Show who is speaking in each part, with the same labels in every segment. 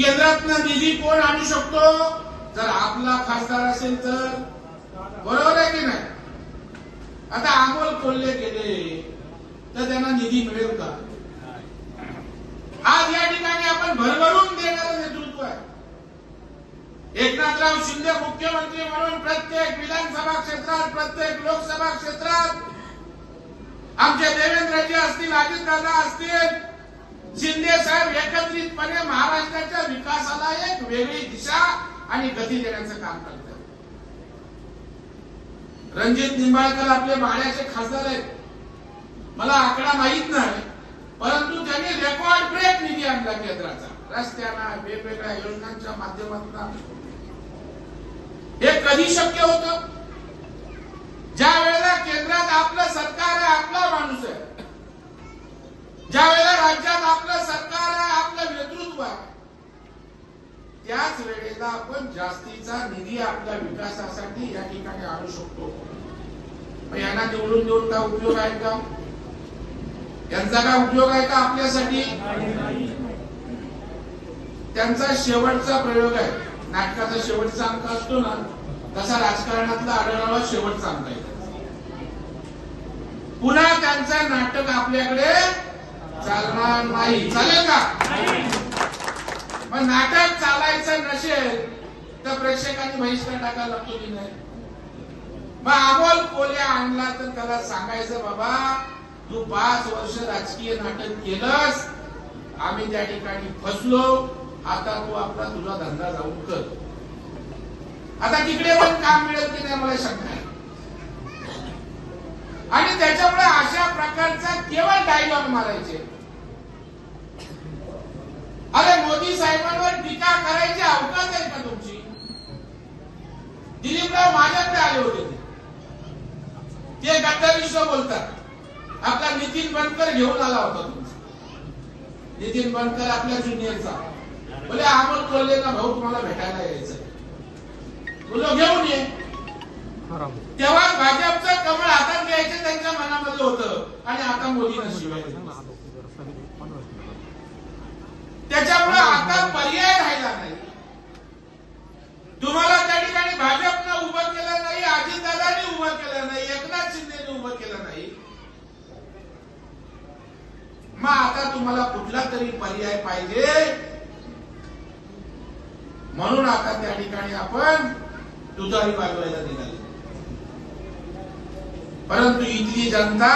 Speaker 1: केंद्रातनं निधी कोण आणू शकतो? जर आपला खासदार असेल तर. बरोबर आहे की नाही? आता अमोल कोल्हे गेले तर त्यांना निधी मिळेल का? आज या ठिकाणी आपण भरभरून देणारं नेतृत्व आहे. एकनाथराव शिंदे मुख्यमंत्री म्हणून प्रत्येक विधानसभा क्षेत्रात प्रत्येक लोकसभा क्षेत्रात आमचे देवेंद्रजी असतील अजितदादा असतील शिंदे साहेब एकत्रितपणे महाराष्ट्राच्या विकासाला एक वेगळी दिशा आणि गती देण्याचं काम करतात. रणजित निंबाळकर आपले माड्याचे खासदार आहेत. मला आकडा माहीत नाही परंतु त्यांनी रेकॉर्ड ब्रेक निधी आणला केंद्राचा. रस्त्यांना वेगवेगळ्या योजनांच्या माध्यमातून हे कधी शक्य होत? ज्या वेळेला केंद्रात आपलं सरकार आहे आपला माणूस आहे ज्या वेळेला राज्यात आपलं सरकार आहे आपलं नेतृत्व आहे त्याच वेळेला आपण जास्तीचा निधी आपल्या विकासासाठी या ठिकाणी आणू शकतो. यांना निवडून देऊन काय उपयोग आहे का? यांचा काय उपयोग आहे का आपल्यासाठी? त्यांचा शेवटचा प्रयोग आहे. नाटकाचा शेवटचा अंक असतो ना तसा राजकारणातला आढळावा शेवटचा अंक आहे. पुन्हा त्यांचं नाटक आपल्याकडे चालणार नाही. चालेल का? मग नाटक चालायचं नसेल तर प्रेक्षकांनी बहिष्कार टाकायला लागतो की नाही? मग अमोल कोल्या आणला तर त्याला सांगायचं बाबा तू पाच वर्ष राजकीय नाटक केलंस. आम्ही त्या ठिकाणी फसलो. आता तू आपला तुझा धंदा जाऊन कर. आता तिकडे पण काम मिळेल की नाही मला शंका आहे. आणि त्याच्यामुळे अशा प्रकारचा केवळ डायलॉग मारायचे. मोदी साहेबांवर टीका करायची अवकाश आहे का तुमची? दिलीपराव माझ्याकडे आले होते ते. गद्दाविश्व बोलतात. आपला नितीन बनकर घेऊन आला होता तुमचा. नितीन बनकर आपल्या ज्युनियरचा बोले अमोल कोल्हे ना भाऊ तुम्हाला भेटायला यायचं बोलो घेऊन ये. तेव्हा भाजपचं कमळ हातात घ्यायचं त्यांच्या मनामध्ये होतं. आणि आता मोदींना शिवाय त्याच्यामुळे आता पर्याय राहिला नाही. तुम्हाला त्या ठिकाणी भाजपनं उभं केलं नाही अजितदादांनी उभं केलं नाही एकनाथ शिंदेने उभं केलं नाही. मग आता तुम्हाला कुठला तरी पर्याय पाहिजे? म्हणून आता त्या ठिकाणी आपण तुतारी बाजवायला निघाले. परंतु इथली जनता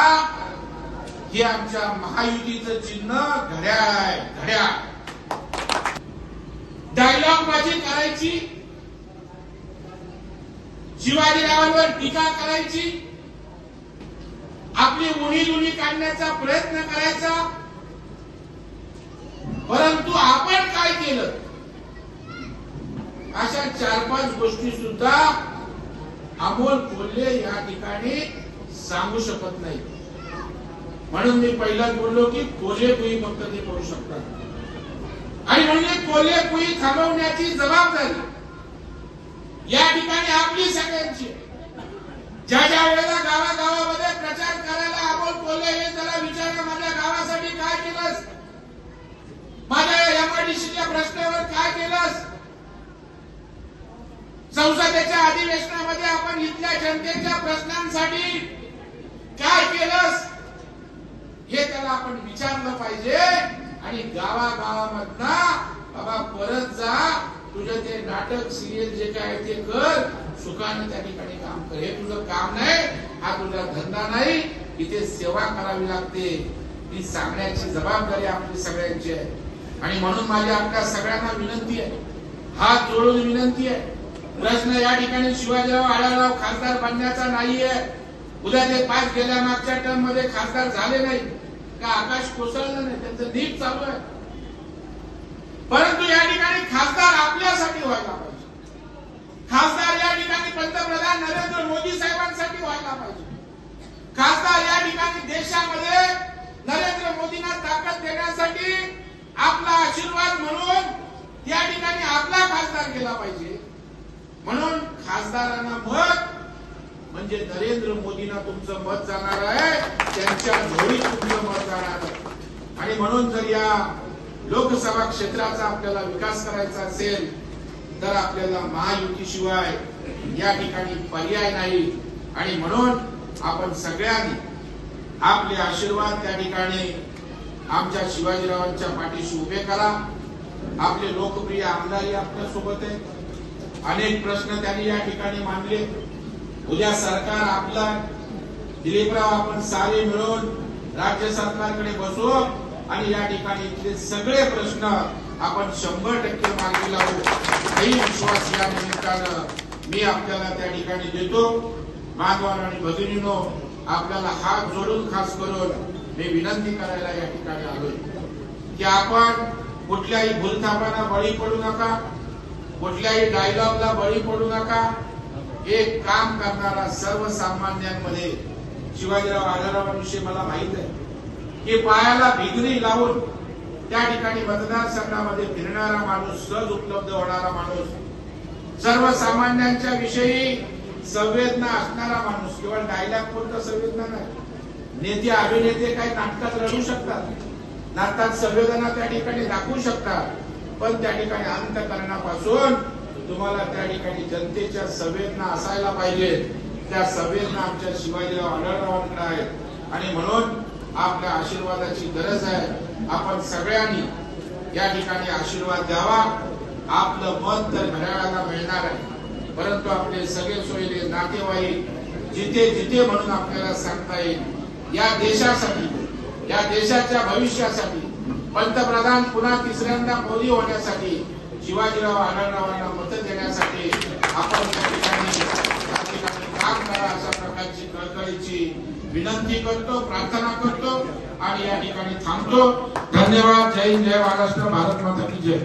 Speaker 1: हे आमच्या महायुतीचं चिन्ह घड्याळ आहे घड्याळ. डायलॉग बाजी करायची. शिवाजीरावांवर टीका करायची. आपली उणी दुणी काढण्याचा प्रयत्न करायचा. परंतु आपण काय केलं? अशा चार पाच गोष्टी सुद्धा अमोल कोल्हे या ठिकाणी सांगू शकत नाही. म्हणून मी पहिलाच बोललो की कोल्हे कुई फक्त ते करू शकतात. म्हणजे म्हणून कोल्हे कुई थांबवण्याची जबाबदारी. या ठिकाणी आपली सगळ्यांची. ज्या ज्या वेळेला गावागावामध्ये प्रचार करायला आपण कोल्हे हे त्याला विचारा माझ्या गावासाठी काय केलंस? माझ्या एमआयडीसीच्या प्रश्नावर काय केलंस? संसदेच्या अधिवेशनामध्ये आपण इथल्या जनतेच्या प्रश्नांसाठी काय केलंस? हे त्याला आपण विचारलं पाहिजे. आणि गावागावामधना बाबा परत जा. तुझं ते नाटक सिरियल जे काय ते कर. सुखाने त्या ठिकाणी काम कर. हे तुझं काम नाही हा तुझा धंदा नाही. इथे सेवा करावी लागते. ही सांगण्याची जबाबदारी आपली सगळ्यांची आहे. आणि म्हणून माझी आपल्या सगळ्यांना विनंती आहे. हात जोडून विनंती आहे. प्रश्न या ठिकाणी शिवाजीराव आढळराव खासदार बनण्याचा नाहीये. उद्या ते पाच गेल्या मागच्या टर्ममध्ये खासदार झाले नाही का आकाश कोसळलं नाही? त्यांचं नीट चालू आहे. परंतु या ठिकाणी खासदार आपल्यासाठी व्हायला पाहिजे. खासदार या ठिकाणी पंतप्रधान नरेंद्र मोदी साहेबांसाठी व्हायला पाहिजे. खासदार या ठिकाणी देशामध्ये नरेंद्र मोदींना ताकद देण्यासाठी आपला आशीर्वाद म्हणून या ठिकाणी आपला खासदार गेला पाहिजे. म्हणून खासदारांना मत म्हणजे नरेंद्र मोदींना तुमचं मत जाणार आहे त्यांच्या झोळीत तुमचं मत जाणार आणि म्हणून जर या लोकसभा क्षेत्राचा आपल्याला विकास करायचा असेल तर आपल्याला महायुतीशिवाय या ठिकाणी पर्याय नाही. आणि म्हणून आपण सगळ्यांनी आपले आशीर्वाद त्या ठिकाणी आमच्या शिवाजीरावांच्या पाठीशी उभे करा. आपले लोकप्रिय आमदारही आपल्यासोबत आहे अनेक प्रश्न त्यांनी या ठिकाणी मांडले. उद्या सरकार आपला दिलीपराव आपण सारे मिळून राज्य सरकारकडे बसू आणि या ठिकाणी इथले सगळे प्रश्न आपण शंभर टक्के मार्गी लावू. हाही विश्वास या निमित्तानं मी आपल्याला त्या ठिकाणी देतो. माधवान आणि भगिनीनो आपल्याला हात जोडून खास करून मी विनंती करायला या ठिकाणी आलोय की आपण कुठल्याही भूलथापांना बळी पडू नका कुठल्याही डायलॉगला बळी पडू नका. एक काम करणारा सर्वसामान्यांमध्ये शिवाजीराव राजारावांविषयी मला माहीत आहे की पायाला भिगरी लावून त्या ठिकाणी मतदारसंघामध्ये फिरणारा माणूस सहज उपलब्ध होणारा माणूस सर्वसामान्यांच्या विषयी संवेदना असणारा माणूस किंवा डायलॉग पुरता संवेदना नाही. नेते अभिनेते काही नाटकात रडू शकतात नाटकात संवेदना त्या ठिकाणी दाखवू शकतात पण त्या ठिकाणी अंतकरणापासून तुम्हाला त्या ठिकाणी जनतेच्या संवेदना असायला पाहिजेत त्या संवेदना आमच्या शिवाजीराव आढळरावांकडे आहेत. आणि म्हणून आपल्या आशीर्वादाची गरज आहे. आपण सगळ्यांनी या ठिकाणी आशीर्वाद द्यावा. आपलं मत तर घड्याळाला मिळणार आहे. परंतु आपले सगळे सोयरे नातेवाईक जिथे जिथे म्हणून आपल्याला सांगता येईल या देशासाठी या देशाच्या भविष्यासाठी पंतप्रधान पुन्हा तिसऱ्यांदा मोदी होण्यासाठी शिवाजीराव आढळरावांना मत देण्यासाठी आपण त्या ठिकाणी त्या ठिकाणी काम करा अशा प्रकारची कळकळीची विनंती करतो प्रार्थना करतो आणि या ठिकाणी थांबतो. धन्यवाद. जय हिंद जय महाराष्ट्र. भारत माता की जय.